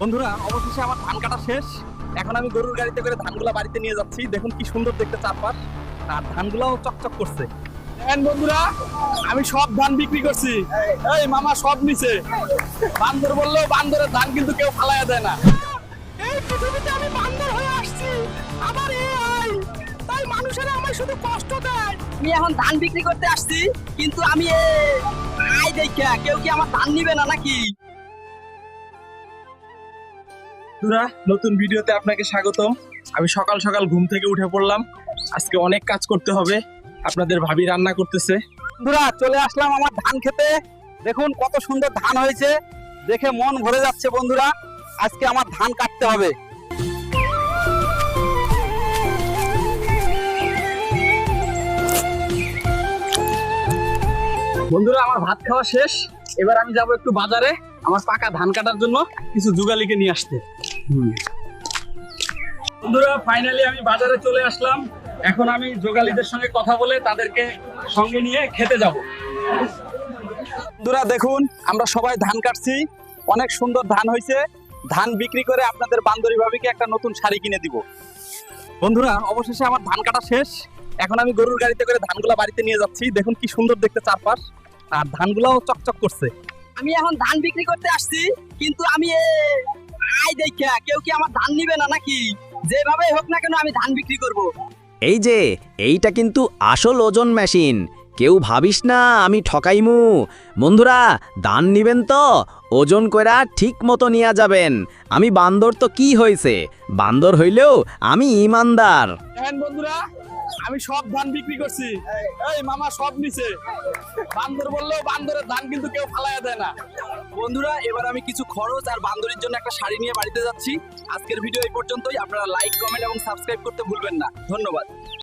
বন্ধুরা অবশেষে আমার ধান কাটা শেষ। এখন আমি গরুর গাড়িতে করে ধানগুলা বাড়িতে নিয়ে যাচ্ছি। দেখুন কি সুন্দর দেখতে চারপাশ। আর ধানগুলাও চকচক করছে। দেখেন বন্ধুরা আমি সব ধান বিক্রি করছি। এই মামা সব নিছে। বান্দর বললেও বান্দরের ধান কিন্তু কেউ ফালাইয়া দেয় না। এই পৃথিবীতে আমি বান্দর হয়ে আসছি। আমার এই তাই মানুষেরা আমায় শুধু কষ্ট দেয়। আমি এখন ধান বিক্রি করতে আসছি কিন্তু আমি এই আই দেখা কেউ কি আমার ধান নিবে না নাকি? বন্ধুরা নতুন ভিডিওতে আপনাকে স্বাগতম। আমি সকাল সকাল ঘুম থেকে উঠে পড়লাম। আজকে অনেক কাজ করতে হবে। আপনাদের ভাবি রান্না করতেছে। বন্ধুরা চলে আসলাম আমার ধান খেতে। দেখুন কত সুন্দর ধান হয়েছে। দেখে মন ভরে যাচ্ছে বন্ধুরা। আজকে আমার ধান কাটতে হবে। বন্ধুরা আমার ভাত খাওয়া শেষ। এবার আমি যাব একটু বাজারে আমার পাকা ধান কাটার জন্য কিছু জুগালিকে নিয়ে আসতে। বন্ধুরা ফাইনালি আমি বাজারে চলে আসলাম। এখন আমি যোগালীদের সঙ্গে কথা বলে তাদেরকে সঙ্গে নিয়ে খেতে যাব। বন্ধুরা, দেখুন, আমরা সবাই ধান কাটছি। অনেক সুন্দর ধান হয়েছে। ধান বিক্রি করে আপনাদের বান্ধবী ভাবিকে একটা নতুন শাড়ি কিনে দিব। বন্ধুরা, অবশেষে আমার ধান কাটা শেষ। এখন আমি গরুর গাড়িতে করে ধানগুলা বাড়িতে নিয়ে যাচ্ছি। দেখুন কি সুন্দর দেখতে চারপাশ। আর ধানগুলাও চকচক করছে। আমি এখন ধান বিক্রি করতে আসছি, কিন্তু আমি আই দেখা কেউ কি আমার ধান নিবে না নাকি? যেভাবেই হোক না কেন আমি ধান বিক্রি করব। এই যে এইটা কিন্তু আসল ওজন মেশিন। কেউ ভাবিস না আমি ঠকাইমু। বন্ধুরা দান নিবেন তো ওজন কইরা ঠিক মতো নিয়া যাবেন। আমি বান্দর তো কি হয়েছে বান্দর হইলেও আমি ইমানদার। বন্ধুরা আমি সব ধান বিক্রি করছি। এই মামা সব নিছে। বান্দর বললেও বান্দরের ধান কিন্তু কেউ ফালাইয়া দেয় না। বন্ধুরা, এবার আমি কিছু খরচ আর বান্ধবীর জন্য একটা শাড়ি নিয়ে বাড়িতে যাচ্ছি। আজকের ভিডিও এই পর্যন্তই। আপনারা লাইক কমেন্ট এবং সাবস্ক্রাইব করতে ভুলবেন না। ধন্যবাদ।